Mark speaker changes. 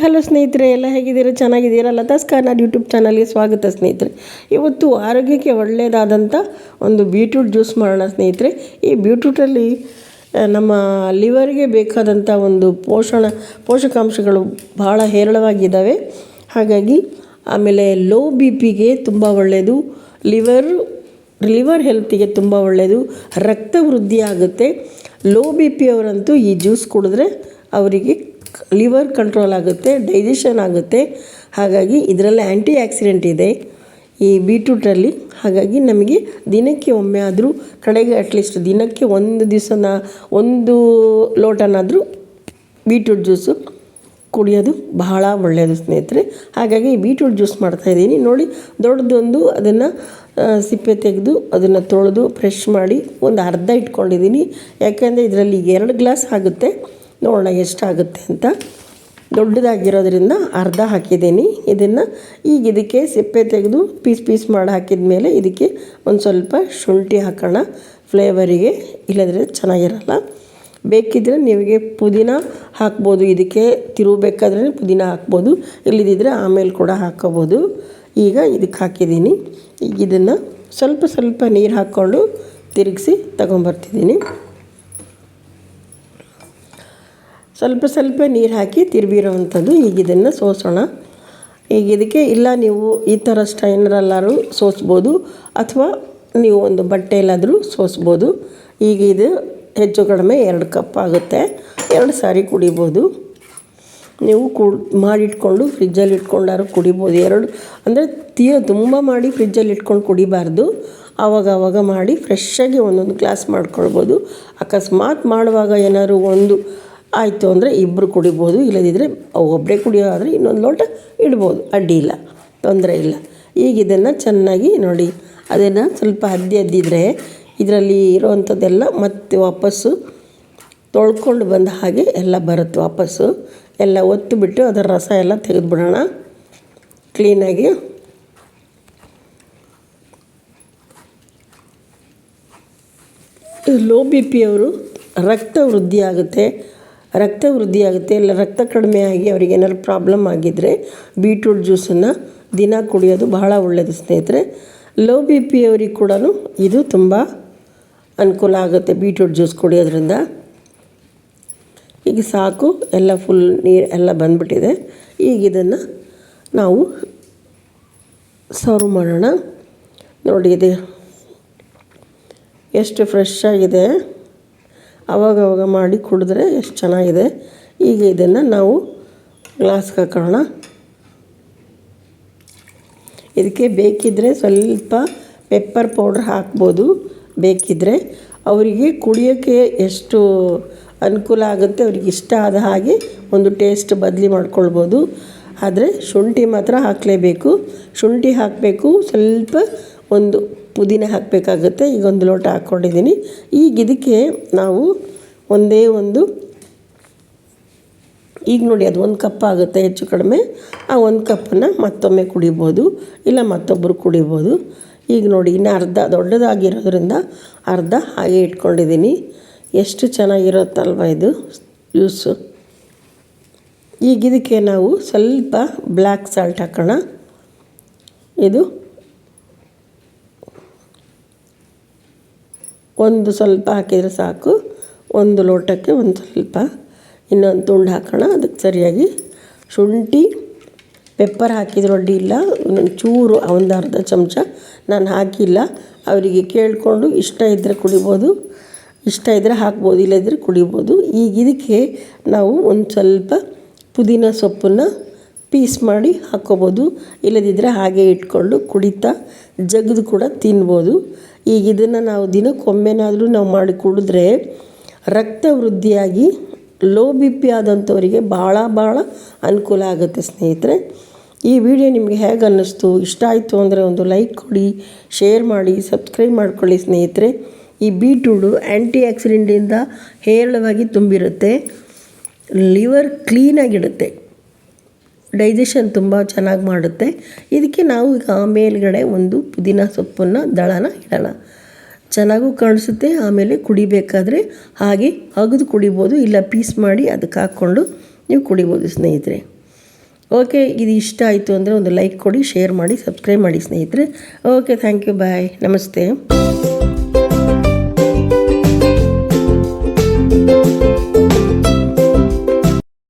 Speaker 1: Hello ಸ್ನೇಹಿತರೆ, ಎಲ್ಲ ಹೇಗಿದ್ದೀರಾ? ಚೆನ್ನಾಗಿದ್ದೀರಾ? ಲತಾಸ್ ಕಾರ್ನಾಡ್ ಯೂಟ್ಯೂಬ್ ಚಾನಲ್ಗೆ ಸ್ವಾಗತ ಸ್ನೇಹಿತರೆ. ಇವತ್ತು ಆರೋಗ್ಯಕ್ಕೆ ಒಳ್ಳೆಯದಾದಂಥ ಒಂದು ಬೀಟ್ರೂಟ್ ಜ್ಯೂಸ್ ಮಾಡೋಣ ಸ್ನೇಹಿತರೆ. ಈ ಬೀಟ್ರೂಟಲ್ಲಿ ನಮ್ಮ ಲಿವರ್ಗೆ ಬೇಕಾದಂಥ ಒಂದು ಪೋಷಣ, ಪೋಷಕಾಂಶಗಳು ಬಹಳ ಹೇರಳವಾಗಿದ್ದಾವೆ. ಹಾಗಾಗಿ, ಆಮೇಲೆ ಲೋ ಬಿ ಪಿಗೆ ತುಂಬ ಒಳ್ಳೆಯದು. ಲಿವರ್ ಲಿವರ್ ಹೆಲ್ತಿಗೆ ತುಂಬ ಒಳ್ಳೆಯದು. ರಕ್ತ ವೃದ್ಧಿ ಆಗುತ್ತೆ. ಲೋ ಬಿ ಪಿ ಅವರಂತೂ ಈ ಜ್ಯೂಸ್ ಕುಡಿದ್ರೆ ಅವರಿಗೆ ಲಿವರ್ ಕಂಟ್ರೋಲ್ ಆಗುತ್ತೆ, ಡೈಜೆಷನ್ ಆಗುತ್ತೆ. ಹಾಗಾಗಿ ಇದರಲ್ಲಿ ಆ್ಯಂಟಿ ಆಕ್ಸಿಡೆಂಟ್ ಇದೆ. ಈ ಬೀಟ್ರೂಟಲ್ಲಿ ಹಾಗಾಗಿ ನಮಗೆ ದಿನಕ್ಕೆ ಒಮ್ಮೆ ಆದರೂ, ಕಡೆಗೆ ಅಟ್ಲೀಸ್ಟ್ ದಿನಕ್ಕೆ ಒಂದು ದಿವಸನ, ಒಂದು ಲೋಟನಾದರೂ ಬೀಟ್ರೂಟ್ ಜ್ಯೂಸು ಕುಡಿಯೋದು ಬಹಳ ಒಳ್ಳೆಯದು ಸ್ನೇಹಿತರೆ. ಹಾಗಾಗಿ ಬೀಟ್ರೂಟ್ ಜ್ಯೂಸ್ ಮಾಡ್ತಾಯಿದ್ದೀನಿ ನೋಡಿ, ದೊಡ್ಡದೊಂದು ಅದನ್ನು ಸಿಪ್ಪೆ ತೆಗೆದು ಅದನ್ನು ತೊಳೆದು ಫ್ರೆಶ್ ಮಾಡಿ ಒಂದು ಅರ್ಧ ಇಟ್ಕೊಂಡಿದ್ದೀನಿ. ಯಾಕೆಂದರೆ ಇದರಲ್ಲಿ ಎರಡು ಗ್ಲಾಸ್ ಆಗುತ್ತೆ. ನೋಡೋಣ ಎಷ್ಟಾಗುತ್ತೆ ಅಂತ. ದೊಡ್ಡದಾಗಿರೋದ್ರಿಂದ ಅರ್ಧ ಹಾಕಿದ್ದೀನಿ. ಇದನ್ನು ಈಗ ಇದಕ್ಕೆ ಸಿಪ್ಪೆ ತೆಗೆದು ಪೀಸ್ ಪೀಸ್ ಮಾಡಿ ಹಾಕಿದ ಮೇಲೆ ಇದಕ್ಕೆ ಒಂದು ಸ್ವಲ್ಪ ಶುಂಠಿ ಹಾಕೋಣ. ಫ್ಲೇವರಿಗೆ ಇಲ್ಲದ್ರೆ ಚೆನ್ನಾಗಿರಲ್ಲ. ಬೇಕಿದ್ದರೆ ನಿಮಗೆ ಪುದೀನ ಹಾಕ್ಬೋದು. ಇದಕ್ಕೆ ತಿರುಗಬೇಕಾದ್ರೆ ಪುದೀನ ಹಾಕ್ಬೋದು. ಇಲ್ಲದಿದ್ದರೆ ಆಮೇಲೆ ಕೂಡ ಹಾಕ್ಕೋಬೋದು ಈಗ ಇದಕ್ಕೆ ಹಾಕಿದ್ದೀನಿ. ಈಗ ಇದನ್ನು ಸ್ವಲ್ಪ ಸ್ವಲ್ಪ ನೀರು ಹಾಕ್ಕೊಂಡು ತಿರುಗಿಸಿ ತಗೊಂಬರ್ತಿದ್ದೀನಿ. ಸ್ವಲ್ಪ ಸ್ವಲ್ಪ ನೀರು ಹಾಕಿ ತಿರುಗಿರೋವಂಥದ್ದು ಈಗ ಇದನ್ನು ಸೋಸೋಣ. ಈಗ ಇದಕ್ಕೆ ಇಲ್ಲ, ನೀವು ಈ ಥರ ಸ್ಟೈನರಲ್ಲಾದ್ರೂ ಸೋಸ್ಬೋದು, ಅಥವಾ ನೀವು ಒಂದು ಬಟ್ಟೆಯಲ್ಲಾದರೂ ಸೋಸ್ಬೋದು. ಈಗ ಇದು ಹೆಚ್ಚು ಕಡಿಮೆ ಎರಡು ಕಪ್ ಆಗುತ್ತೆ. ಎರಡು ಸಾರಿ ಕುಡಿಬೋದು. ನೀವು ಕು ಮಾಡಿಟ್ಕೊಂಡು ಫ್ರಿಜ್ಜಲ್ಲಿ ಇಟ್ಕೊಂಡಾರು ಕುಡಿಬೋದು. ಎರಡು, ಅಂದರೆ ತೀರ ತುಂಬ ಮಾಡಿ ಫ್ರಿಜ್ಜಲ್ಲಿ ಇಟ್ಕೊಂಡು ಕುಡಿಬಾರ್ದು. ಆವಾಗ ಆವಾಗ ಮಾಡಿ ಫ್ರೆಶ್ಶಾಗಿ ಒಂದೊಂದು ಗ್ಲಾಸ್ ಮಾಡ್ಕೊಳ್ಬೋದು. ಅಕಸ್ಮಾತ್ ಮಾಡುವಾಗ ಏನಾದ್ರು ಒಂದು ಆಯಿತು ಅಂದರೆ ಇಬ್ಬರು ಕುಡಿಬೋದು ಇಲ್ಲದಿದ್ದರೆ ಒಬ್ಬರೇ ಕುಡಿಯೋದಾದರೆ ಇನ್ನೊಂದು ಲೋಟ ಇಡ್ಬೋದು. ಅಡ್ಡಿಯಿಲ್ಲ ತೊಂದರೆ ಇಲ್ಲ. ಈಗ ಇದನ್ನು ಚೆನ್ನಾಗಿ ನೋಡಿ, ಅದನ್ನು ಸ್ವಲ್ಪ ಅದ್ದಿ ಅದ್ದಿದ್ರೆ ಇದರಲ್ಲಿ ಇರೋವಂಥದ್ದೆಲ್ಲ ಮತ್ತೆ ವಾಪಸ್ಸು ತೊಳ್ಕೊಂಡು ಬಂದ ಹಾಗೆ ಎಲ್ಲ ಬರುತ್ತೆ ವಾಪಸ್ಸು. ಎಲ್ಲ ಒತ್ತು ಬಿಟ್ಟು ಅದರ ರಸ ಎಲ್ಲ ತೆಗೆದುಬಿಡೋಣ. ಕ್ಲೀನಾಗಿ ಲೋ ಬಿ ಪಿ ಅವರು ರಕ್ತ ವೃದ್ಧಿ ಆಗುತ್ತೆ. ರಕ್ತ ವೃದ್ಧಿಯಾಗುತ್ತೆ ಇಲ್ಲ ರಕ್ತ ಕಡಿಮೆ ಆಗಿ ಅವ್ರಿಗೆ ಏನಾದ್ರು ಪ್ರಾಬ್ಲಮ್ ಆಗಿದ್ದರೆ ಬೀಟ್ರೂಟ್ ಜ್ಯೂಸನ್ನು ದಿನ ಕುಡಿಯೋದು ಬಹಳ ಒಳ್ಳೆಯದು ಸ್ನೇಹಿತರೆ. ಲೋ ಬಿ ಪಿ ಅವ್ರಿಗೆ ಕೂಡ ಇದು ತುಂಬ ಅನುಕೂಲ ಆಗುತ್ತೆ ಬೀಟ್ರೂಟ್ ಜ್ಯೂಸ್ ಕುಡಿಯೋದ್ರಿಂದ. ಈಗ ಸಾಕು, ಎಲ್ಲ ಫುಲ್ ನೀರು ಎಲ್ಲ ಬಂದ್ಬಿಟ್ಟಿದೆ. ಈಗ ಇದನ್ನು ನಾವು ಸರ್ವ್ ಮಾಡೋಣ. ನೋಡಿ ಇದು ಎಷ್ಟು ಫ್ರೆಶ್ ಆಗಿದೆ. ಅವಾಗವಾಗ ಮಾಡಿ ಕುಡಿದ್ರೆ ಎಷ್ಟು ಚೆನ್ನಾಗಿದೆ. ಈಗ ಇದನ್ನು ನಾವು ಗ್ಲಾಸ್ಗೆ ಹಾಕೋಣ. ಇದಕ್ಕೆ ಬೇಕಿದ್ದರೆ ಸ್ವಲ್ಪ ಪೆಪ್ಪರ್ ಪೌಡ್ರ್ ಹಾಕ್ಬೋದು. ಬೇಕಿದ್ದರೆ ಅವರಿಗೆ ಕುಡಿಯೋಕ್ಕೆ ಎಷ್ಟು ಅನುಕೂಲ ಆಗುತ್ತೆ ಅವ್ರಿಗೆ ಇಷ್ಟ ಆದ ಹಾಗೆ ಒಂದು ಟೇಸ್ಟ್ ಬದಲಿ ಮಾಡ್ಕೊಳ್ಬೋದು. ಆದರೆ ಶುಂಠಿ ಮಾತ್ರ ಹಾಕಲೇಬೇಕು. ಶುಂಠಿ ಹಾಕಬೇಕು. ಸ್ವಲ್ಪ ಒಂದು ಪುದೀನ ಹಾಕಬೇಕಾಗುತ್ತೆ. ಈಗ ಒಂದು ಲೋಟ ಹಾಕ್ಕೊಂಡಿದ್ದೀನಿ. ಈಗ ಇದಕ್ಕೆ ನಾವು ಒಂದೇ ಒಂದು ಈಗ ನೋಡಿ ಅದು ಒಂದು ಕಪ್ ಆಗುತ್ತೆ ಹೆಚ್ಚು ಕಡಿಮೆ. ಆ ಒಂದು ಕಪ್ಪನ್ನು ಮತ್ತೊಮ್ಮೆ ಕುಡಿಬೋದು. ಇಲ್ಲ ಮತ್ತೊಬ್ಬರು ಕುಡಿಬೋದು. ಈಗ ನೋಡಿ ಇನ್ನು ಅರ್ಧ ದೊಡ್ಡದಾಗಿರೋದ್ರಿಂದ ಅರ್ಧ ಹಾಗೆ ಇಟ್ಕೊಂಡಿದ್ದೀನಿ. ಎಷ್ಟು ಚೆನ್ನಾಗಿರುತ್ತಲ್ವ ಇದು ಜ್ಯೂಸು? ಈಗ ಇದಕ್ಕೆ ನಾವು ಸ್ವಲ್ಪ ಬ್ಲ್ಯಾಕ್ ಸಾಲ್ಟ್ ಹಾಕೋಣ. ಇದು ಒಂದು ಸ್ವಲ್ಪ ಹಾಕಿದರೆ ಸಾಕು. ಒಂದು ಲೋಟಕ್ಕೆ ಒಂದು ಸ್ವಲ್ಪ. ಇನ್ನೊಂದು ತುಂಡು ಹಾಕೋಣ. ಅದಕ್ಕೆ ಸರಿಯಾಗಿ ಶುಂಠಿ, ಪೆಪ್ಪರ್ ಹಾಕಿದ್ರೆ ಅಡ್ಡಿಯಿಲ್ಲ ಚೂರು, ಒಂದು ಅರ್ಧ ಚಮಚ ನಾನು ಹಾಕಿಲ್ಲ. ಅವರಿಗೆ ಕೇಳಿಕೊಂಡು ಇಷ್ಟ ಇದ್ದರೆ ಕುಡಿಬೋದು, ಇಷ್ಟ ಇದ್ದರೆ ಹಾಕ್ಬೋದು ಇಲ್ಲದಿದ್ದರೆ ಕುಡಿಬೋದು. ಈಗ ಇದಕ್ಕೆ ನಾವು ಒಂದು ಸ್ವಲ್ಪ ಪುದೀನ ಸೊಪ್ಪನ್ನು ಪೀಸ್ ಮಾಡಿ ಹಾಕ್ಕೋಬೋದು ಇಲ್ಲದಿದ್ದರೆ ಹಾಗೆ ಇಟ್ಕೊಂಡು ಕುಡಿತಾ ಜಗ್ದು ಕೂಡ ತಿನ್ಬೋದು. ಈಗ ಇದನ್ನು ನಾವು ದಿನಕ್ಕೊಮ್ಮೆನಾದರೂ ನಾವು ಮಾಡಿ ಕುಡಿದ್ರೆ ರಕ್ತ ವೃದ್ಧಿಯಾಗಿ ಲೋ ಬಿ ಪಿ ಆದಂಥವರಿಗೆ ಭಾಳ ಭಾಳ ಅನುಕೂಲ ಆಗುತ್ತೆ ಸ್ನೇಹಿತರೆ. ಈ ವಿಡಿಯೋ ನಿಮಗೆ ಹೇಗೆ ಅನ್ನಿಸ್ತು, ಇಷ್ಟ ಆಯಿತು ಅಂದರೆ ಒಂದು ಲೈಕ್ ಕೊಡಿ, ಶೇರ್ ಮಾಡಿ, ಸಬ್ಸ್ಕ್ರೈಬ್ ಮಾಡ್ಕೊಳ್ಳಿ ಸ್ನೇಹಿತರೆ. ಈ ಬೀಟ್ರೂಡು ಆ್ಯಂಟಿ ಆಕ್ಸಿಡೆಂಟಿಂದ ಹೇರಳವಾಗಿ ತುಂಬಿರುತ್ತೆ, ಲಿವರ್ ಕ್ಲೀನಾಗಿಡುತ್ತೆ. ಡೈಜೆಷನ್ ತುಂಬ ಚೆನ್ನಾಗಿ ಮಾಡುತ್ತೆ. ಇದಕ್ಕೆ ನಾವು ಈಗ ಮೇಲ್ಗಡೆ ಒಂದು ಪುದೀನ ಸೊಪ್ಪನ್ನು ದಳನ ಇಡೋಣ. ಚೆನ್ನಾಗೂ ಕಾಣಿಸುತ್ತೆ, ಆಮೇಲೆ ಕುಡಿಬೇಕಾದ್ರೆ ಹಾಗೆ ಅಗದು ಕುಡಿಬೋದು, ಇಲ್ಲ ಪೀಸ್ ಮಾಡಿ ಅದಕ್ಕೆ ಹಾಕ್ಕೊಂಡು ನೀವು ಕುಡಿಬೋದು ಸ್ನೇಹಿತರೆ. ಓಕೆ ಇದು ಇಷ್ಟ ಆಯಿತು ಅಂದರೆ ಒಂದು ಲೈಕ್ ಕೊಡಿ ಶೇರ್ ಮಾಡಿ ಸಬ್ಸ್ಕ್ರೈಬ್ ಮಾಡಿ ಸ್ನೇಹಿತರೆ. ಓಕೆ ಥ್ಯಾಂಕ್ ಯು ಬಾಯ್ ನಮಸ್ತೆ.